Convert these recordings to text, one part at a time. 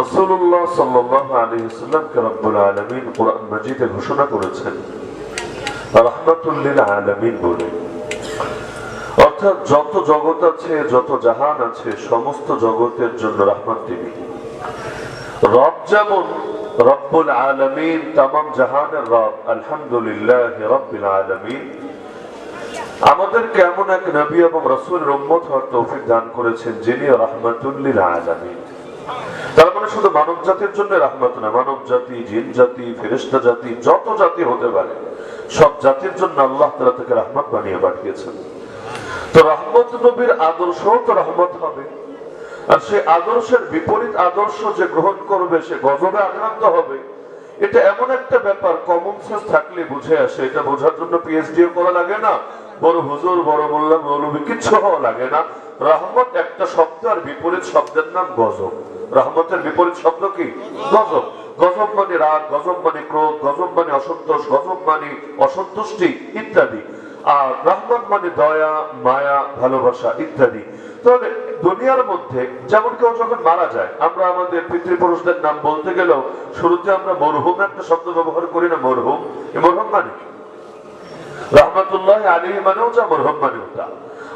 রসুল্লাহ সাল্লাহ আলী আলমিন কোরআন মাজিদে ঘোষণা করেছেন রহমতুল্লিল আলমিন বলে। অর্থাৎ যত জগৎ আছে, যত জাহান আছে, সমস্ত জগতের জন্য রহমত তিনি। রব যেমন রব্বুল আলমিন, তামাম জাহানের রব, আলহামদুলিল্লাহ রব্বুল আলমিন আমাদের কেমন এক নবী এবং রসুল রম্মত হওয়ার তৌফিক দান করেছেন যিনি রহমতুল্লিল আলমিন। তার মানে শুধু মানব জাতির জন্য রহমত না মানব জাতি, জিন জাতি ফেরিস্তা জাতি, যত জাতি হতে পারে, সব জাতির জন্য আল্লাহ তালা তাকে রহমত বানিয়ে পাঠিয়েছেন। তো রহমত নবীর আদর্শ তো রহমত হবে। আর সেই আদর্শের বিপরীত আদর্শ যে গ্রহণ করবে, সে গজবে আক্রান্ত হবে, এটা এমন একটা ব্যাপার কমন সেন্স থাকলে বুঝে আসে। এটা বোঝার জন্য পিএইচডিও করা লাগে না। বড় হুজুর, বড় মোল্লা, মৌলবী, কিচ্ছু হওয়া লাগে না। রহমত একটা শব্দ আর বিপরীত শব্দের নাম গজব। রহমতের বিপরীত শব্দ কি? গজব। গজব মানে রাগ, গজব মানে ক্রোধ, গজব মানে অসন্তোষ, গজব মানে অসন্তুষ্টি ইত্যাদি। আর রহমত মানে দয়া, মায়া, ভালোবাসা ইত্যাদি। তাহলে দুনিয়ার মধ্যে যেমন কেউ যখন মারা যায়, আমরা আমাদের পিতৃপুরুষদের নাম বলতে গেলেও শুরুতে আমরা মরহুম একটা শব্দ ব্যবহার করি না, মরহুম। এ মরহুম মানে? রহমতুল্লাহ আলী মানেও যা, মরহম মানেও তা।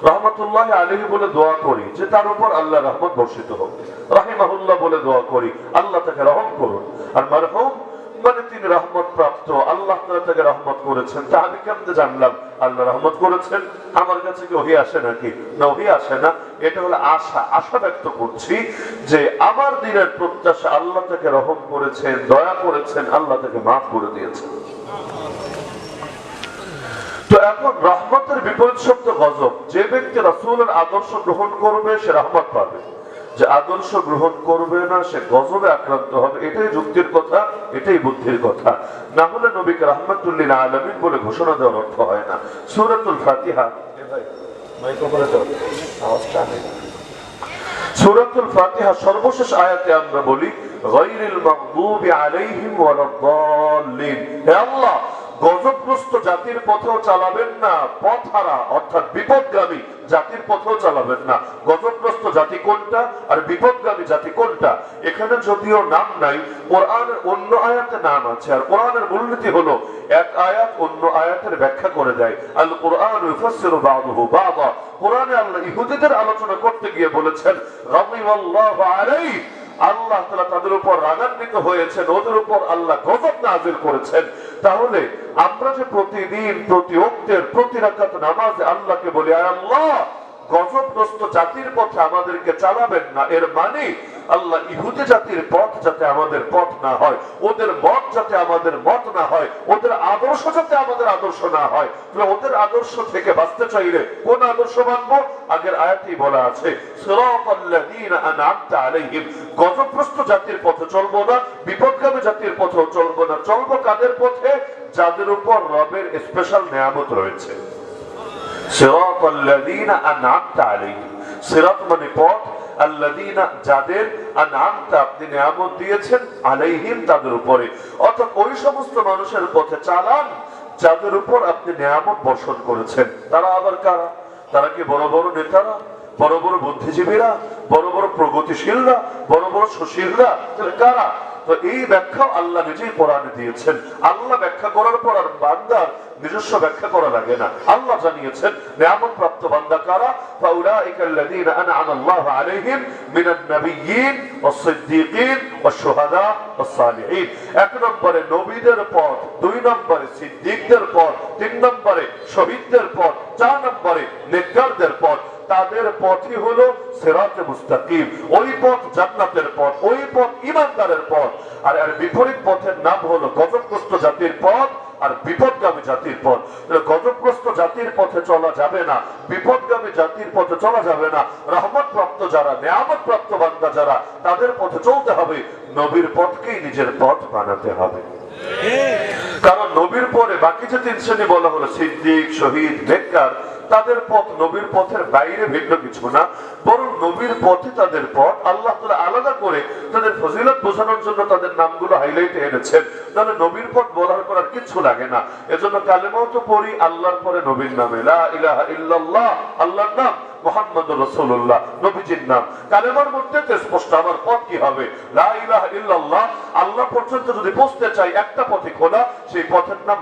রহমতুল্লাহ আলী বলে দোয়া করি যে তার উপর আল্লাহ রহমত বর্ষিত হোক। রাহিমাহুল্লাহ বলে দোয়া করি, আল্লাহ তাকে রহম করুন। আর মারহুম মানে তিনি রহমত প্রাপ্ত, আল্লাহ তাকে রহমত করেছেন। তা আমি কেমনে জানলাম? আল্লাহ রহমত করেছেন। আমার কাছে কি ওহি আসে নাকি? না, ওহি আসে না। এটা হলো আশা। আশা ব্যক্ত করছি যে আমার দিনের প্রত্যাশা আল্লাহ তাকে রহম করেছেন, দয়া করেছেন, আল্লাহ তাকে মাফ করে দিয়েছেন। তো এখন রহমতের বিপরীত শব্দ গজব। যে ব্যক্তি রাসূলের আদর্শ গ্রহণ করবে সে রহমত পাবে। যে আদর্শ গ্রহণ করবে না সে গজবে আক্রান্ত হবে। এটাই যুক্তির কথা এটাই বুদ্ধির কথা। না হলে নবীকে রহমতুল্লিল আলমিন বলে ঘোষণা দেওয়ার অর্থ হয় না। সুরাতুল ফাতিহা। সূরাতুল ফাতিহা সর্বশেষ আয়াতে আমরা বলি গায়রিল মাগদুবি আলাইহিম ওয়ালাদ-দাল্লিন। হে আল্লাহ গজবগ্রস্ত জাতির পথেও চালাবেন না, পথহারা, অর্থাৎ বিপদগামী জাতির পথেও চালাবেন না। গজবগ্রস্ত জাতি কোনটা আর বিপদগামী জাতি কোনটা? এখানে যদিও নাম নাই, কোরআনের অন্য আয়াতে নাম আছে। আর কোরআনের মূলনীতি হলো, এক আয়াত অন্য আয়াতের ব্যাখ্যা করে দেয়। আল কোরআন ইউফাসসিরু বা'দুহু বা'দা। কোরআনে আল্লাহ ইহুদিদের আলোচনা করতে গিয়ে বলেছেন, রাদিয়াল্লাহু আলাইহি আল্লাহ তালা তাদের উপর রাগান্বিত হয়েছেন, ওদের উপর আল্লাহ গজব নাজির করেছেন। তাহলে আমরা যে প্রতিদিন, প্রতি অক্টের প্রতি রাখাত নামাজে আল্লাহকে বলি, আয় আল্লাহ গজবগ্রস্ত জাতির পথে আমাদেরকে চালাবেন না। এর মানে আল্লাহ ইহুদি জাতির পথ যাতে আমাদের পথ না হয়, ওদের মত যাতে আমাদের মত না হয়, ওদের আদর্শ যাতে আমাদের আদর্শ না হয়। ওদের আদর্শ থেকে বাঁচতে চাইলে কোন আদর্শ মানবো? আগের আয়াতেই বলা আছে গজবগ্রস্ত জাতির পথে চলবো না, বিপদগামী জাতির পথেও চলবো না। চলবো কাদের পথে? যাদের উপর রবের স্পেশাল নিয়ামত রয়েছে। মানে যাদের উপরে। আপনি নিয়ামত বর্ষণ করেছেন। তারা আবার কারা? তারা কি বড় বড় নেতারা? বড় বড় বুদ্ধিজীবীরা? বড় বড় প্রগতিশীলরা? বড় বড় সুশীলরা? কারা? তো এই ব্যাখ্যা আল্লাহ নিজেই কোরআনে দিয়েছেন। আল্লাহ ব্যাখ্যা করার পর আর বান্দার নিজস্ব ব্যাখ্যা করা লাগে না। আল্লাহ জানিয়েছেন নিয়ামত প্রাপ্ত বান্দা কারা? ফাউলাইকা আল্লাযীনা আন'আমা আল্লাহু আলাইহিম মিনান নাবিয়্যিন ওয়াস-সিদ্দীকিন ওয়াশ-শুহাদা ওয়াস-সালিহিন এক নম্বরে নবীদের পথ, দুই নম্বরে সিদ্দিকদের পথ, তিন নম্বরে শহীদদের পথ, চার নম্বরে নেককারদের পথ। তাদের পথই হলো সেরাতে মুস্তাকিম। ওই পথ জান্নাতের পথ ওই পথ ইমানদারের পথ। আর এর বিপরীত পথের নাম হলো গজবগ্রস্ত জাতির পথ আর বিপদগামী জাতির পথ। গজবগ্রস্ত জাতির পথে চলা যাবে না বিপদগামী জাতির পথে চলা যাবে না। রহমত প্রাপ্ত যারা নিয়ামত প্রাপ্ত বান্দা যারা তাদের পথে চলতে হবে। নবীর পথকেই নিজের পথ বানাতে হবে। কারণ নবীর পরে বাকি যে তিন শ্রেণি বলা হলো সিদ্দিক শহীদ নেককার তাদের পথ নবীর পথের বাইরে ভিন্ন কিছু না, বরং নবীর পথে তাদের পথ আল্লাহ তালা আলাদা করে তাদের ফজিলত বোঝানোর জন্য তাদের নামগুলো হাইলাইটে এনেছেন। তাহলে নবীর পথ বলার করার কিছু লাগে না। এজন্য কালেমাও তো পড়ি, আল্লাহর পরে নবীর নামে, লা ইলাহা ইল্লাল্লাহ আল্লাহর নাম। মোহাম্মদ নবীজির নাম। কালেমার মধ্যে তো স্পষ্ট আমার পথ কি হবে? ইল্লাল্লাহ, আল্লাহ পর্যন্ত যদি পৌঁছতে চাই একটা খোলা, সেই পথের নাম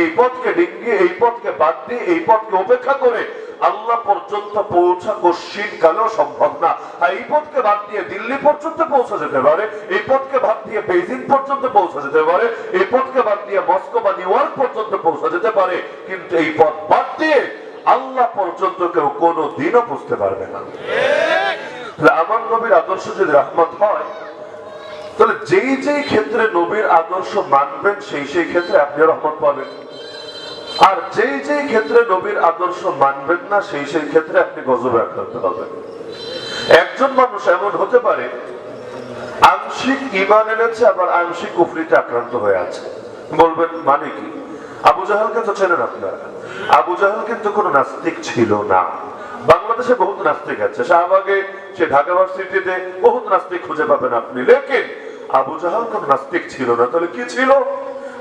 এই পথকে ডিঙ্গিয়ে এই পথকে বাদ দিয়ে, এই পথকে উপেক্ষা করে আল্লাহ পর্যন্ত পৌঁছা কশ্চিন কালেও সম্ভব না। আর এই পথকে বাদ দিয়ে দিল্লি পর্যন্ত পৌঁছা যেতে পারে, এই পথকে বাদ দিয়ে বেজিং পর্যন্ত পৌঁছা যেতে পারে, এই পথকে বাদ দিয়ে মস্কো বা নিউ পর্যন্ত পৌঁছা যেতে পারে, কিন্তু এই পথ বাদ দিয়ে আল্লাহ পর্যন্ত কেউ কোনো দিনও বুঝতে পারবে না। আমার নবীর আদর্শ যদি রহমত হয়, তাহলে যেই যেই ক্ষেত্রে নবীর আদর্শ মানবেন, সেই সেই ক্ষেত্রে আপনি রহমত পাবেন। আর যেই যেই ক্ষেত্রে নবীর আদর্শ মানবেন না, সেই সেই ক্ষেত্রে আপনি গজবে আক্রান্ত হবেন একজন মানুষ এমন হতে পারে, আংশিক ইমান এনেছে, আবার আংশিক কুফরিতে আক্রান্ত হয়ে আছে। বলবেন মানে কি? আবু জাহালকে তো চেনেন আপনারা। আবু জাহাল কিন্তু কোনো নাস্তিক ছিল না। বাংলাদেশে বহুত নাস্তিক আছে। শাহবাগে সে ঢাকা ভার্সিটিতে বহুত নাস্তিক খুঁজে পাবেন আপনি। লেকিন আবু জাহাল কোন নাস্তিক ছিল না। তাহলে কি ছিল?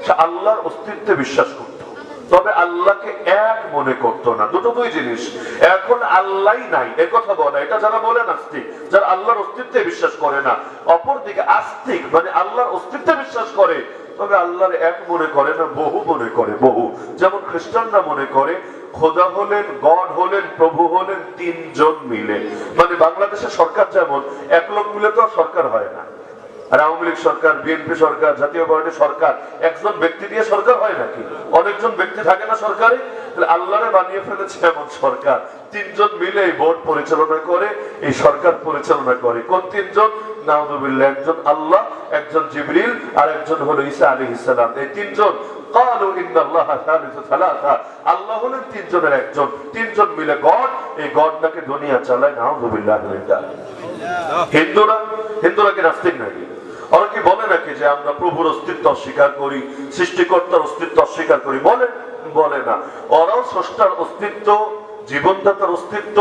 সে আল্লাহর অস্তিত্বে বিশ্বাস করত। তবে আল্লাহকে এক মনে করতো না। দুটো দুই জিনিস। এখন আল্লাহ নাই। এ কথা বলে। এটা যারা বলে নাস্তিক, যারা আল্লাহর অস্তিত্বে বিশ্বাস করে না, অপরদিকে আস্তিক মানে আল্লাহর অস্তিত্বে বিশ্বাস করে তবে আল্লাহর এক মনে করে না, বহু মনে করে, বহু। যেমন খ্রিস্টানরা মনে করে, খোদা হলেন, গড হলেন, প্রভু হলেন, তিনজন মিলে। মানে বাংলাদেশের সরকার যেমন, এক লোক মিলে তো সরকার হয় না। আর আওয়ামী লীগ সরকার, বিএনপি সরকার, জাতীয় পার্টি সরকার, একজন ব্যক্তি দিয়ে সরকার হয় নাকি? অনেকজন ব্যক্তি থাকে না সরকারে আল্লাহরে বানিয়ে ফেলেছে এমন সরকার। তিনজন মিলে এই বোর্ড পরিচালনা করে এই সরকার পরিচালনা করে। কোন তিনজন? নাহদুবিল্লাহ একজন আল্লাহ একজন জিবরিল আর একজন হলো ঈসা আলী ইসালাম এই তিনজন আমরা প্রভুর অস্তিত্ব অস্বীকার করি সৃষ্টিকর্তার অস্তিত্ব অস্বীকার করি? বলে। বলে না। ওরাও স্রষ্টার অস্তিত্ব, জীবনদাতার অস্তিত্ব,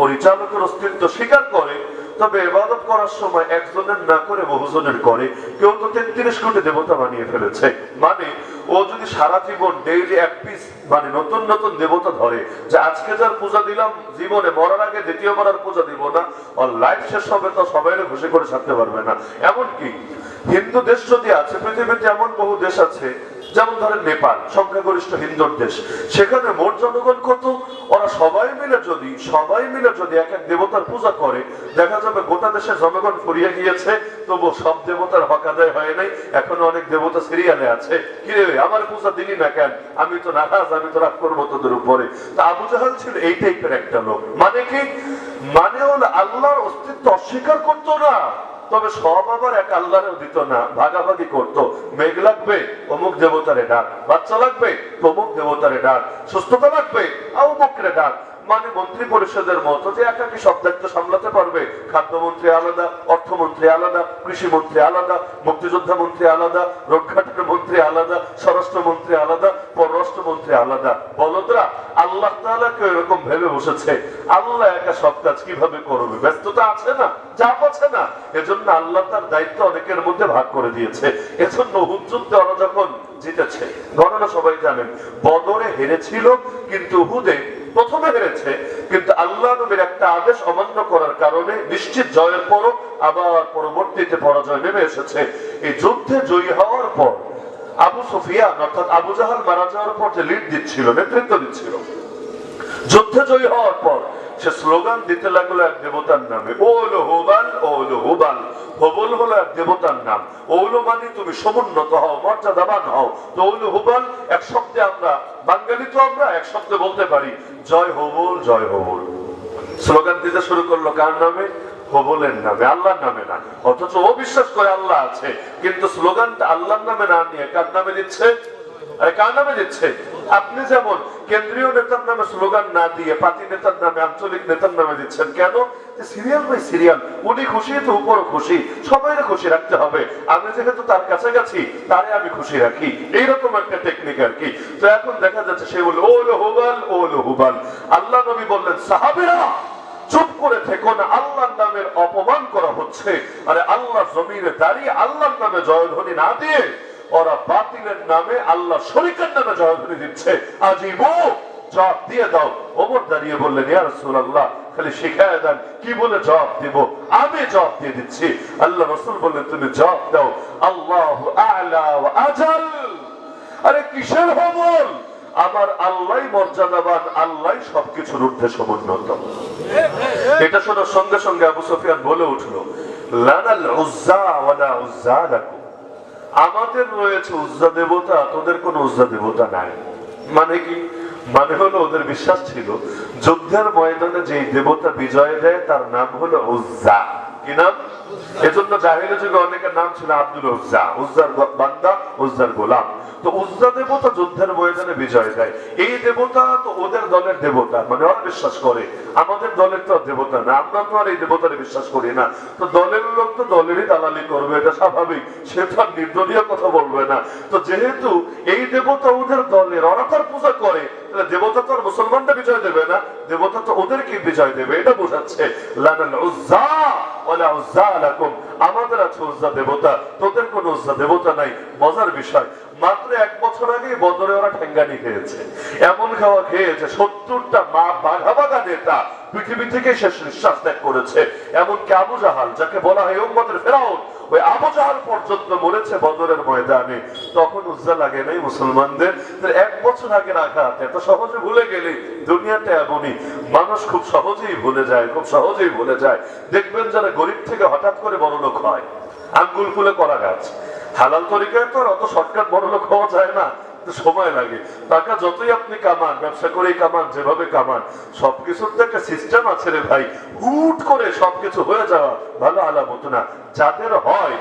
পরিচালকের অস্তিত্ব স্বীকার করে, তবে এবাদত করার সময় একজনের না করে বহুজনের করে। কেউ তো তেত্রিশ কোটি দেবতা বানিয়ে ফেলেছে। মানে ও যদি সারা জীবন ডেইলি এক পিস মানে নতুন নতুন দেবতা ধরে, যে আজকে যার পূজা দিলাম, জীবনে মরার আগে দ্বিতীয়বার আর পূজা দিব না ওর লাইফ শেষ হবে তো সবাই খুশি করে ছাড়তে পারবে না। এমনকি হিন্দু দেশ যদি আছে, পৃথিবীতে এমন বহু দেশ আছে যেমন ধরেন নেপাল, সংখ্যাগরিষ্ঠ হিন্দুর দেশ, সেখানে মোট জনগণ কত? ওরা সবাই মিলে যদি, সবাই মিলে যদি এক এক দেবতার পূজা করে, দেখা যাবে গোটা দেশের জনগণ ফুরিয়ে গিয়েছে, তবু সব দেবতার হক আদায় হয় নাই, এখনও অনেক দেবতা সিরিয়ালে আছে। কিরে আমার পূজা দিলি না কেন? আমি তো নারাজ, আমি তো রাগ করব তোদের উপরে। তা আবু জাহাল ছিল এই টাইপের একটা লোক। মানে কি? মানে হলো আল্লাহর অস্তিত্ব অস্বীকার করতো না। তবে সব আবার এক আল্লাহরেও দিত না। ভাগাভাগি করত। মেঘ লাগবে, অমুক দেবতারে ডাক। বাচ্চা লাগবে অমুক দেবতারে ডাক। সুস্থতা লাগবে অমুকরে ডাক। মানে মন্ত্রী পরিষদের মতো যে একাকি সব দায়িত্ব সামলাতে পারবে। খাদ্যমন্ত্রী আলাদা, অর্থমন্ত্রী আলাদা কৃষি মন্ত্রী আলাদা মুক্তিযোদ্ধা মন্ত্রী আলাদা রোডঘাটের মন্ত্রী আলাদা স্বরাষ্ট্র মন্ত্রী আলাদা পররাষ্ট্র মন্ত্রী আলাদা বলদরা আল্লাহ তাআলাকে এরকম ভেবে বসেছে? আল্লাহ একা সব কাজ কীভাবে করবে? ব্যস্ততা আছে না? চাপ আছে না? এজন্য আল্লাহ তার দায়িত্ব অনেকের মধ্যে ভাগ করে দিয়েছে। এজন্য হুদ যুদ্ধে ওরা যখন জিতেছে ঘটনা সবাই জানেন, বদরে হেরেছিল, কিন্তু হুদে প্রথমে হেরেছে কিন্তু আল্লাহ নবীর একটা আদেশ অমান্য করার কারণে নিশ্চিত জয়ের পরও আবার পরবর্তীতে পরাজয় নেমে এসেছে। এই যুদ্ধে জয়ী হওয়ার পর আবু সুফিয়ান, অর্থাৎ আবু জাহাল মারা যাওয়ার পর যে লিড দিচ্ছিল, নেতৃত্ব দিচ্ছিল, যুদ্ধে জয়ী হওয়ার পর সে স্লোগান দিতে লাগল এক দেবতার নামে। ওল হুবাল ওল হুবাল। হবল হলো এক দেবতার নাম। ওল মানে তুমি সমুন্নত হও, মর্যাদাবান হও। তো ওল হুবাল, এক শব্দে আমরা বাঙালি তো আমরা, এক শব্দে বলতে পারি, জয় হবল জয় হবল। স্লোগান দিতে শুরু করল কার নামে? হবলের নামে, আল্লাহর নামে না। অথচ ও বিশ্বাস করে আল্লাহ আছে। কিন্তু স্লোগানটা আল্লাহর নামে না নিয়ে কার নামে দিচ্ছে? কার নামে দিচ্ছে? আপনি যেমন কেন্দ্রীয় নেতার নামে স্লোগান না দিয়ে পার্টি নেতার নামে, আঞ্চলিক নেতার নামে দিচ্ছেন, কেন? সিরিয়াল বাই সিরিয়াল উনি খুশি তো উপরও খুশি সবাই খুশি রাখতে হবে। আমি যেহেতু তার কাছাকাছি, তারে আমি খুশি রাখি। এইরকম একটা টেকনিক আর কি। তো এখন দেখা যাচ্ছে সে বলল ওলো হুবাল ওলো হুবাল। আল্লাহ নবী বললেন, সাহাবেরা, চুপ করে থেকো না, আল্লাহর নামের অপমান করা হচ্ছে। আরে আল্লাহ জমিনে দাঁড়িয়ে আল্লাহর নামে জয়ধ্বনি না দিয়ে ওরা বাতিলের নামে আল্লাহ শরিকের নামে জয়ধ্বনি দিচ্ছে। আজিবু, জবাব দিয়ে দাও। ওমর দাঁড়িয়ে বললেন, ইয়া খালি শিখায় দেন। কি বলে জবাব দিব? আমি জবাব দিয়ে দিচ্ছি। আল্লাহ রসুল বললেন, তুমি জবাব দাও। আল্লাহু আজাল। আরে কিসের হবল আমার আল্লাহ মর্যাদাবান আল্লাহ সবকিছুর ঊর্ধ্বে সমুন্নত। এটা শোনার সঙ্গে সঙ্গে আবু সুফিয়ান বলে উঠল, লানাল উজ্জা ওয়ালা উজ্জা লাকুম আমাদের রয়েছে উজ্জা দেবতা, তোদের কোন উজ্জা দেবতা নাই। মানে কি? মানে হলো ওদের বিশ্বাস ছিল, যুদ্ধের ময়দানে যে দেবতা বিজয় দেয়, তার নাম হলো উজ্জা কি নাম? এজন্য জাহিরের যুগে অনেকের নাম ছিল আব্দুল উজ্জা। উজ্জার বান্দা, উজ্জার গোলাম। তো উজ্জা দেবতা যুদ্ধের ময়দানে বিজয় দেয়। এই দেবতা তো ওদের দলের দেবতা মানে ওরা বিশ্বাস করে। আমাদের দলের তো দেবতা না, আমরা তো আর এই দেবতারে বিশ্বাস করি না। তো দলের লোক তো দলেরই দালালি করবে, এটা স্বাভাবিক। সে তো আর নির্দলীয় কথা বলবে না। তো যেহেতু এই দেবতা ওদের দলের, ওরা তার পূজা করে দেবতা তো আর মুসলমানরা বিজয় দেবে না, দেবতা তো ওদেরকে বিজয় দেবে, এটা বোঝাচ্ছে। আমাদের আছে উজ্জা দেবতা, তোদের কোন উজ্জা দেবতা নাই, মজার বিষয়। মাত্র এক বছর আগে বদরে ওরা ঠেঙ্গানি খেয়েছে। এমন খাওয়া খেয়েছে, সত্তরটা মা বাঘা বাঘা নেতা পৃথিবী থেকে শেষ নিঃশ্বাস ত্যাগ করেছে। এমনকি আবু জাহাল, যাকে বলা হয় উম্মতের ফেরাউন ওই আবু জাহাল পর্যন্ত মরেছে বদরের ময়দানে। তখন উজ্জা লাগে নাই মুসলমানদের? এক বছর আগে আঘাত, এত সহজে ভুলে গেলে দুনিয়াতে এমনই। মানুষ খুব সহজেই ভুলে যায়, খুব সহজেই ভুলে যায়। দেখবেন যারা গরিব থেকে হঠাৎ করে বড় লোক হয়, আঙ্গুল ফুলে করা গাছ। হালাল তরিকায় তো অত শর্টকাট বড় লোক হওয়া যায় না। সময় লাগে। টাকা যতই আপনি কামান, ব্যবসা করেই কামান, যেভাবে কামান, সবকিছুর তো একটা সিস্টেম আছে রে ভাই। হুট করে সবকিছু হয়ে যাওয়া ভালো আলামত না। যাদের হয়